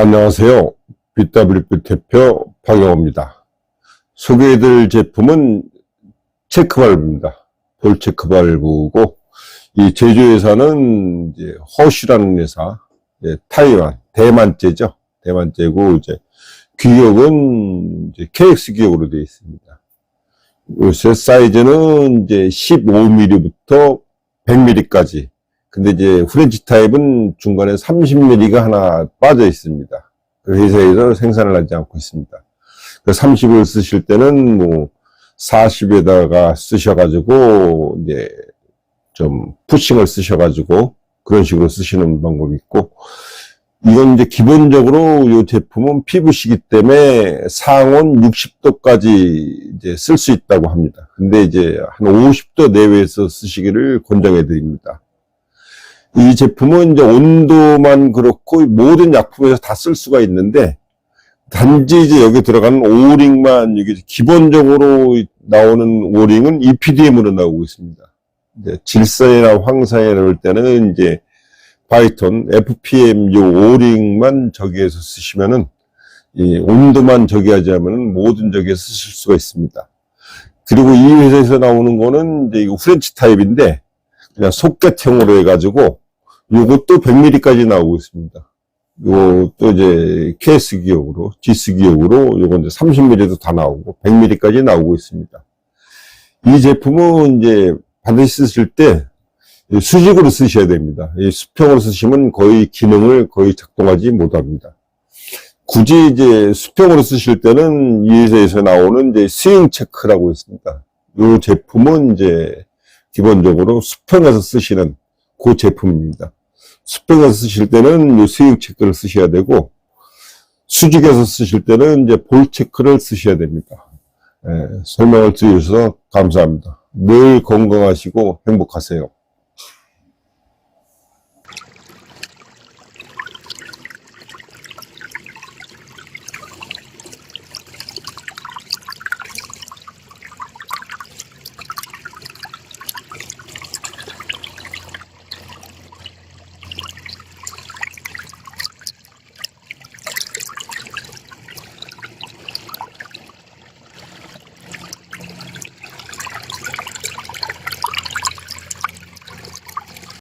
안녕하세요. BWP 대표 박영호입니다. 소개해드릴 제품은 체크발브입니다. 볼 체크발브고, 이 제조회사는 이제 허쉬라는 회사, 이제 타이완, 대만제죠. 대만제고, 이제 규격은 이제 KX 규격으로 되어 있습니다. 요새 사이즈는 이제 15mm부터 100mm까지. 근데 이제 프렌치 타입은 중간에 30mm가 하나 빠져 있습니다. 그 회사에서 생산을 하지 않고 있습니다. 그 30을 쓰실 때는 뭐 40에다가 쓰셔가지고 이제 좀 푸싱을 쓰셔가지고 그런 식으로 쓰시는 방법이 있고 이건 이제 기본적으로 이 제품은 PVC이기 때문에 상온 60도까지 이제 쓸 수 있다고 합니다. 근데 이제 한 50도 내외에서 쓰시기를 권장해 드립니다. 이 제품은 이제 온도만 그렇고 모든 약품에서 다 쓸 수가 있는데 단지 이제 여기 들어가는 오링만 여기 기본적으로 나오는 오링은 EPDM으로 나오고 있습니다. 이제 질산이나 황산이나 그럴 때는 이제 바이톤, FPM 요 오링만 저기에서 쓰시면은 이 온도만 저기 하지 하면은 모든 저기에 쓰실 수가 있습니다. 그리고 이 회사에서 나오는 거는 이제 이거 프렌치 타입인데 그냥 속개형으로 해가지고 요것도 100mm까지 나오고 있습니다. 요것도 이제 KS 기억으로, GS 기억으로 요건 이제 30mm도 다 나오고 100mm까지 나오고 있습니다. 이 제품은 이제 반드시 쓰실 때 수직으로 쓰셔야 됩니다. 이 수평으로 쓰시면 거의 기능을 거의 작동하지 못합니다. 굳이 이제 수평으로 쓰실 때는 이 회사에서 나오는 이제 스윙 체크라고 있습니다. 이 제품은 이제 기본적으로 수평에서 쓰시는 그 제품입니다. 수평에서 쓰실 때는 이 스윙 체크를 쓰셔야 되고 수직에서 쓰실 때는 이제 볼 체크를 쓰셔야 됩니다. 예, 설명을 드려주셔서 감사합니다. 늘 건강하시고 행복하세요.